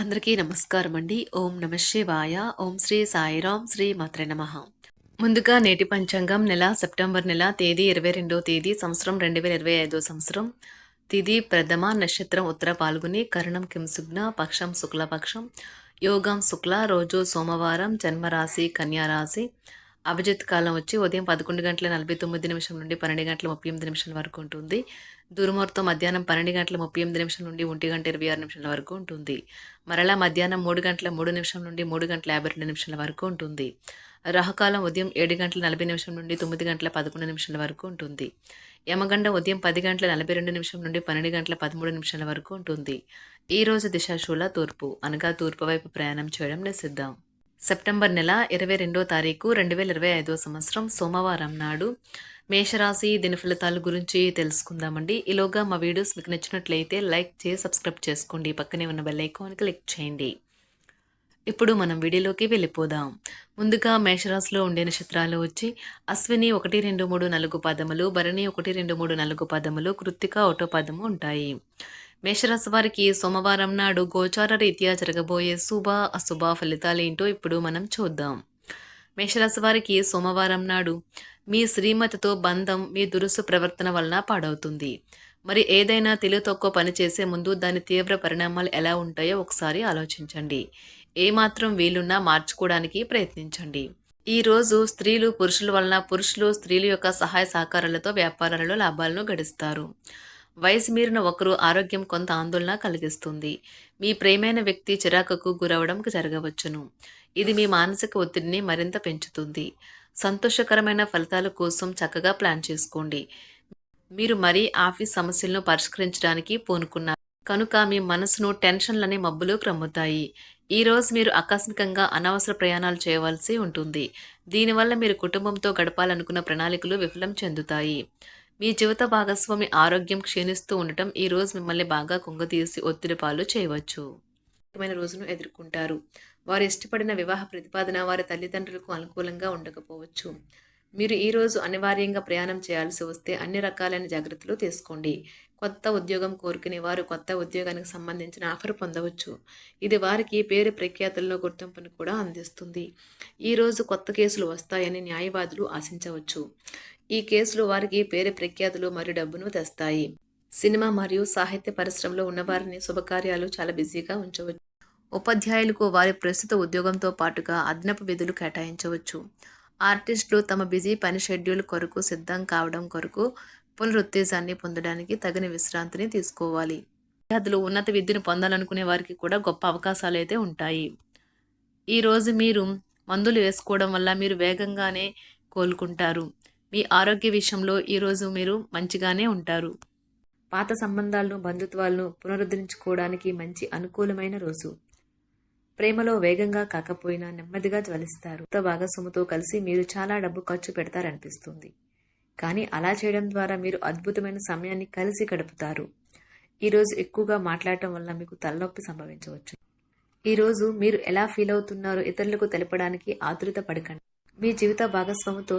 అందరికీ నమస్కారం అండి ఓం నమ శివాయ. ఓం శ్రీ సాయిరాం శ్రీ మాత్రే నమ. ముందుగా నేటి పంచాంగం నెల సెప్టెంబర్ నెల తేదీ ఇరవై రెండో తేదీ సంవత్సరం రెండు వేల ఇరవై ఐదో సంవత్సరం. తిది ప్రథమ నక్షత్రం ఉత్తర పాల్గొని కరణం కింసుగ్న పక్షం శుక్లపక్షం యోగం శుక్ల రోజు సోమవారం జన్మరాశి కన్యారాశి. అభిజిత్ కాలం వచ్చి ఉదయం పదకొండు గంటల నలభై తొమ్మిది నిమిషం నుండి పన్నెండు గంటల ముప్పై ఎనిమిది నిమిషాల వరకు ఉంటుంది. దుర్ముహూర్తం మధ్యాహ్నం పన్నెండు గంటల ముప్పై ఎనిమిది నిమిషం నుండి ఒంటి గంట ఇరవై ఆరు నిమిషాల వరకు ఉంటుంది. మరలా మధ్యాహ్నం మూడు గంటల మూడు నిమిషం నుండి మూడు గంటల యాభై రెండు నిమిషాల వరకు ఉంటుంది. రాహుకాలం ఉదయం ఏడు గంటల నలభై నిమిషం నుండి తొమ్మిది గంటల పదకొండు నిమిషాల వరకు ఉంటుంది. యమగండ ఉదయం పది గంటల నలభై రెండు నిమిషం నుండి పన్నెండు గంటల పదమూడు నిమిషాల వరకు ఉంటుంది. ఈ రోజు దిశాశూల తూర్పు అనగా తూర్పు వైపు ప్రయాణం చేయడం నిషిద్దాం సెప్టెంబర్ నెల ఇరవై రెండో తారీఖు రెండు వేల ఇరవై ఐదో సంవత్సరం సోమవారం నాడు మేషరాశి దిన ఫలితాల గురించి తెలుసుకుందామండి. ఈలోగా మా వీడియోస్ మీకు నచ్చినట్లయితే లైక్ చేసి సబ్స్క్రైబ్ చేసుకోండి. పక్కనే ఉన్న బెల్ ఐకాన్ క్లిక్ చేయండి. ఇప్పుడు మనం వీడియోలోకి వెళ్ళిపోదాం. ముందుగా మేషరాశిలో ఉండే నక్షత్రాలు వచ్చి అశ్విని ఒకటి రెండు మూడు నాలుగు పదములు భరణి ఒకటి రెండు మూడు నాలుగు పదములు కృత్తిక ఒకటో పదము ఉంటాయి. మేషరాశి వారికి సోమవారం నాడు గోచార రీత్యా జరగబోయే శుభ అశుభ ఫలితాలేంటో ఇప్పుడు మనం చూద్దాం. మేషరాశి వారికి సోమవారం నాడు మీ శ్రీమతితో బంధం మీ దురుసు ప్రవర్తన వలన పాడవుతుంది. మరి ఏదైనా తెలివి తక్కువ పని చేసే ముందు దాని తీవ్ర పరిణామాలు ఎలా ఉంటాయో ఒకసారి ఆలోచించండి. ఏమాత్రం వీలున్నా మార్చుకోవడానికి ప్రయత్నించండి. ఈ రోజు స్త్రీలు పురుషుల వలన పురుషులు స్త్రీల యొక్క సహాయ సహకారాలతో వ్యాపారాలలో లాభాలను గడిస్తారు. వయసు మీరిన ఒకరు ఆరోగ్యం కొంత ఆందోళన కలిగిస్తుంది. మీ ప్రేమైన వ్యక్తి చిరాకుకు గురవడం జరగవచ్చును. ఇది మీ మానసిక ఒత్తిడిని మరింత పెంచుతుంది. సంతోషకరమైన ఫలితాల కోసం చక్కగా ప్లాన్ చేసుకోండి. మీరు మరీ ఆఫీస్ సమస్యలను పరిష్కరించడానికి పూనుకున్నారు. కనుక మీ మనసును టెన్షన్లనే మబ్బులు క్రమ్ముతాయి ఈ రోజు మీరు ఆకస్మికంగా అనవసర ప్రయాణాలు చేయవలసి ఉంటుంది. దీనివల్ల మీరు కుటుంబంతో గడపాలనుకున్న ప్రణాళికలు విఫలం చెందుతాయి. మీ జీవిత భాగస్వామి ఆరోగ్యం క్షీణిస్తూ ఉండటం ఈ రోజు మిమ్మల్ని బాగా కుంగతీసి ఒత్తిడి పాలు చేయవచ్చు. ముఖ్యమైన రోజును ఎదుర్కొంటారు. వారు ఇష్టపడిన వివాహ ప్రతిపాదన వారి తల్లిదండ్రులకు అనుకూలంగా ఉండకపోవచ్చు. మీరు ఈ రోజు అనివార్యంగా ప్రయాణం చేయాల్సి వస్తే అన్ని రకాలైన జాగ్రత్తలు తీసుకోండి. కొత్త ఉద్యోగం కోరుకునే వారు కొత్త ఉద్యోగానికి సంబంధించిన ఆఫర్ పొందవచ్చు. ఇది వారికి పేరు ప్రఖ్యాతుల్లో గుర్తింపును కూడా అందిస్తుంది. ఈ రోజు కొత్త కేసులు వస్తాయని న్యాయవాదులు ఆశించవచ్చు. ఈ కేసులు వారికి పేరు ప్రఖ్యాతులు మరియు డబ్బును తెస్తాయి. సినిమా మరియు సాహిత్య పరిశ్రమలో ఉన్నవారిని శుభకార్యాలు చాలా బిజీగా ఉంచవచ్చు. ఉపాధ్యాయులకు వారి ప్రస్తుత ఉద్యోగంతో పాటుగా అదనపు విధులు కేటాయించవచ్చు. ఆర్టిస్టులు తమ బిజీ పని షెడ్యూల్ కొరకు సిద్ధం కావడం కొరకు పునరుత్తేజాన్ని పొందడానికి తగిన విశ్రాంతిని తీసుకోవాలి. విద్యార్థులు ఉన్నత విద్యను పొందాలనుకునే వారికి కూడా గొప్ప అవకాశాలు అయితే ఉంటాయి. ఈరోజు మీరు మందులు వేసుకోవడం వల్ల మీరు వేగంగానే కోలుకుంటారు. మీ ఆరోగ్య విషయంలో ఈరోజు మీరు మంచిగానే ఉంటారు. పాత సంబంధాలను బంధుత్వాలను పునరుద్ధరించుకోవడానికి మంచి అనుకూలమైన రోజు. ప్రేమలో వేగంగా కాకపోయినా నెమ్మదిగా జ్వలిస్తారు. కొత్త భాగస్వామితో కలిసి మీరు చాలా డబ్బు ఖర్చు పెడతారనిపిస్తుంది. కానీ అలా చేయడం ద్వారా మీరు అద్భుతమైన సమయాన్ని కలిసి గడుపుతారు. ఈరోజు ఎక్కువగా మాట్లాడటం వల్ల మీకు తలనొప్పి సంభవించవచ్చు. ఈరోజు మీరు ఎలా ఫీల్ అవుతున్నారో ఇతరులకు తెలపడానికి ఆతురత పడకండి. మీ జీవిత భాగస్వామితో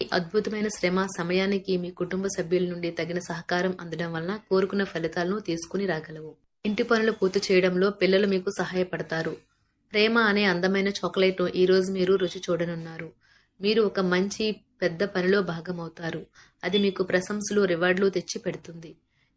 అద్భుతమైన శ్రమ సమయానికి మీ కుటుంబ సభ్యుల నుండి తగిన సహకారం అందడం వలన కోరుకున్న ఫలితాలను తీసుకుని రాగలవు. ఇంటి పనులు పూర్తి చేయడంలో పిల్లలు మీకు సహాయపడతారు. ప్రేమ అనే అందమైన చాక్లెట్ను ఈరోజు మీరు రుచి చూడనున్నారు. మీరు ఒక మంచి పెద్ద పనిలో భాగమవుతారు. అది మీకు ప్రశంసలు రివార్డులు తెచ్చి పెడుతుంది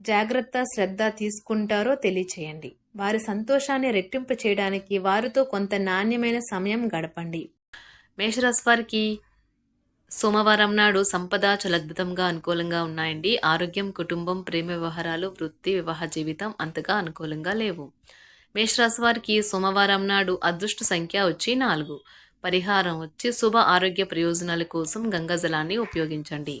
జాగ్రత్త శ్రద్ధ తీసుకుంటారో తెలియచేయండి. వారి సంతోషాన్ని రెట్టింపు చేయడానికి వారితో కొంత నాణ్యమైన సమయం గడపండి. మేషరాశి వారికి సోమవారం నాడు సంపద చలద్భుతంగా అనుకూలంగా ఉన్నాయండి. ఆరోగ్యం కుటుంబం ప్రేమ వ్యవహారాలు వృత్తి వివాహ జీవితం అంతగా అనుకూలంగా లేవు. మేషరాశి వారికి సోమవారం నాడు అదృష్ట సంఖ్య వచ్చి నాలుగు. పరిహారం వచ్చి శుభ ఆరోగ్య ప్రయోజనాల కోసం గంగాజలాన్ని ఉపయోగించండి.